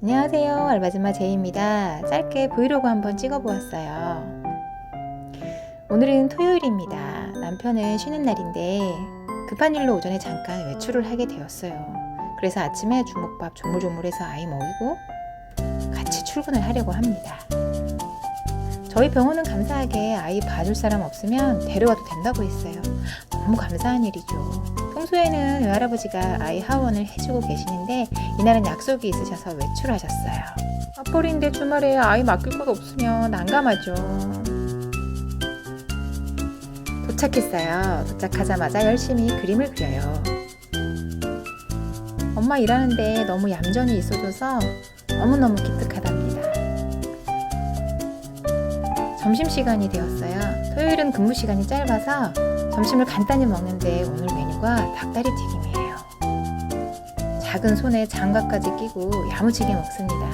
안녕하세요. 알바즈마 제이입니다. 짧게 브이로그 한번 찍어보았어요. 오늘은 토요일입니다. 남편은 쉬는 날인데 급한 일로 오전에 잠깐 외출을 하게 되었어요. 그래서 아침에 주먹밥 조물조물해서 아이 먹이고 같이 출근을 하려고 합니다. 저희 병원은 감사하게 아이 봐줄 사람 없으면 데려와도 된다고 했어요. 너무 감사한 일이죠. 평소에는 외할아버지가 아이 하원을 해주고 계시는데 이날은 약속이 있으셔서 외출하셨어요. 맞벌이인데 주말에 아이 맡길 곳 없으면 난감하죠. 도착했어요. 도착하자마자 열심히 그림을 그려요. 엄마 일하는데 너무 얌전히 있어줘서 너무너무 기특하답니다. 점심시간이 되었어요. 토요일은 근무 시간이 짧아서 점심을 간단히 먹는데 오늘 메뉴가 닭다리 튀김이에요. 작은 손에 장갑까지 끼고 야무지게 먹습니다.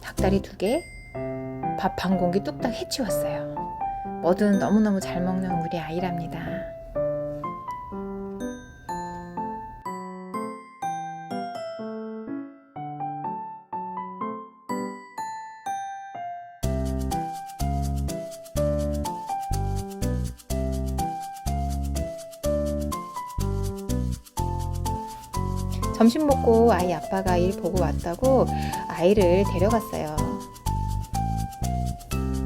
닭다리 두 개, 밥 반 공기 뚝딱 해치웠어요. 뭐든 너무너무 잘 먹는 우리 아이랍니다. 점심 먹고 아이 아빠가 일 보고 왔다고 아이를 데려갔어요.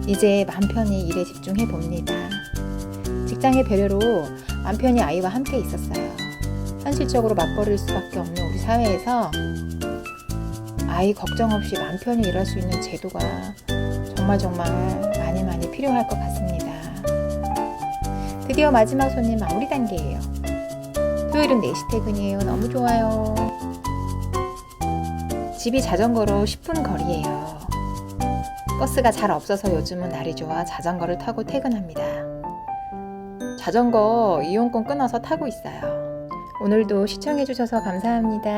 이제 맘 편히 일에 집중해 봅니다. 직장의 배려로 맘 편히 아이와 함께 있었어요. 현실적으로 맞벌이일 수밖에 없는 우리 사회에서 아이 걱정 없이 맘 편히 일할 수 있는 제도가 정말 정말 많이 많이 필요할 것 같습니다. 드디어 마지막 손님 마무리 단계예요. 토요일은 4시 퇴근이에요. 너무 좋아요. 집이 자전거로 10분 거리예요. 버스가 잘 없어서 요즘은 날이 좋아 자전거를 타고 퇴근합니다. 자전거 이용권 끊어서 타고 있어요. 오늘도 시청해주셔서 감사합니다.